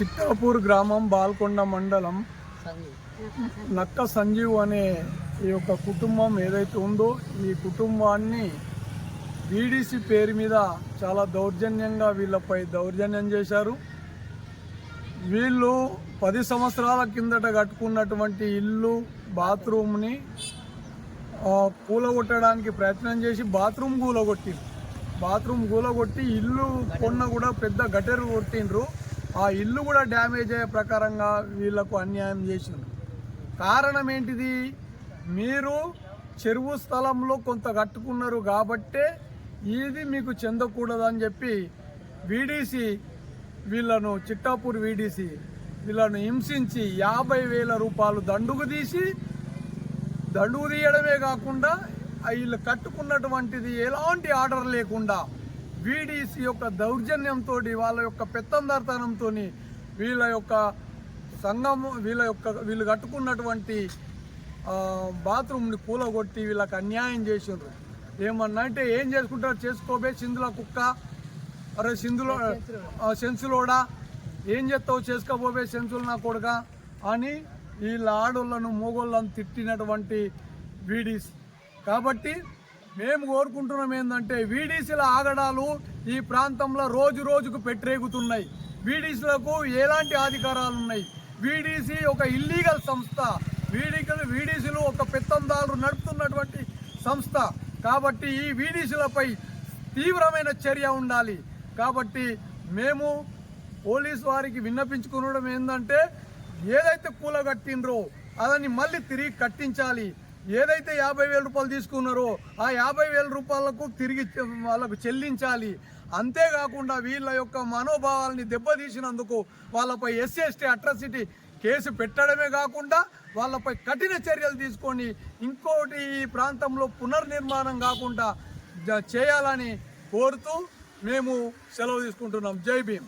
చిత్తాపూర్ గ్రామం బాల్కొండ మండలం నక్క సంజీవ్ అనే ఈ యొక్క కుటుంబం ఏదైతే ఉందో ఈ కుటుంబాన్ని వీడీసీ పేరు మీద చాలా దౌర్జన్యంగా వీళ్ళపై దౌర్జన్యం చేశారు. వీళ్ళు పది సంవత్సరాల కిందట కట్టుకున్నటువంటి ఇల్లు బాత్రూమ్ని కూలగొట్టడానికి ప్రయత్నం చేసి బాత్రూమ్ కూలగొట్టిండ్రు. బాత్రూమ్ కూలగొట్టి ఇల్లు కొన్న కూడా పెద్ద గటెరు కొట్టిండ్రు. ఆ ఇల్లు కూడా డ్యామేజ్ అయ్యే ప్రకారంగా వీళ్ళకు అన్యాయం చేసింది. కారణం ఏంటిది? మీరు చెరువు స్థలంలో కొంత కట్టుకున్నారు కాబట్టే ఇది మీకు చెందకూడదని చెప్పి వీడీసీ వీళ్ళను చిట్టాపూర్ వీడీసీ వీళ్ళను హింసించి యాభై వేల రూపాయలు దండుగు తీసి దండుగు తీయడమే కాకుండా ఆ వీళ్ళు కట్టుకున్నటువంటిది ఎలాంటి ఆర్డర్ లేకుండా వీడీసీ యొక్క దౌర్జన్యంతో వాళ్ళ యొక్క పెత్తందార్తనంతో వీళ్ళ యొక్క సంఘం వీళ్ళ యొక్క వీళ్ళు కట్టుకున్నటువంటి బాత్రూమ్ని కూలగొట్టి వీళ్ళకి అన్యాయం చేసిండ్రు. ఏమన్నా అంటే ఏం చేసుకుంటారు చేసుకోబే సింధుల కుక్క అరే సింధులో సెన్సులోడా? ఏం చేస్తావు చేసుకోబోబే సెన్సులు నా కొడుక? అని వీళ్ళ ఆడోళ్ళను మోగోళ్ళను తిట్టినటువంటి వీడీస్. కాబట్టి మేము కోరుకుంటున్నాం ఏంటంటే వీడీసీల ఆగడాలు ఈ ప్రాంతంలో రోజు రోజుకు పెట్టరేగుతున్నాయి. వీడీసీలకు ఎలాంటి అధికారాలు ఉన్నాయి? వీడీసీ ఒక ఇల్లీగల్ సంస్థ. వీడికలు వీడీసీలు ఒక పెత్తందారులు నడుపుతున్నటువంటి సంస్థ. కాబట్టి ఈ వీడీసీలపై తీవ్రమైన చర్య ఉండాలి. కాబట్టి మేము పోలీస్ వారికి విన్నపించుకునడం ఏంటంటే ఏదైతే కూలగట్టినరో అదని మళ్ళీ తిరిగి కట్టించాలి. ఏదైతే యాభై వేల రూపాయలు తీసుకున్నారో ఆ యాభై వేల రూపాయలకు తిరిగి చె- వాళ్ళకు చెల్లించాలి. అంతేకాకుండా వీళ్ళ యొక్క మనోభావాల్ని దెబ్బతీసినందుకు వాళ్ళపై ఎస్సీ అట్రాసిటీ కేసు పెట్టడమే కాకుండా వాళ్ళపై కఠిన చర్యలు తీసుకొని ఇంకోటి ఈ ప్రాంతంలో పునర్నిర్మాణం కాకుండా జ- చేయాలని కోరుతూ మేము సెలవు తీసుకుంటున్నాం. జై భీమ్.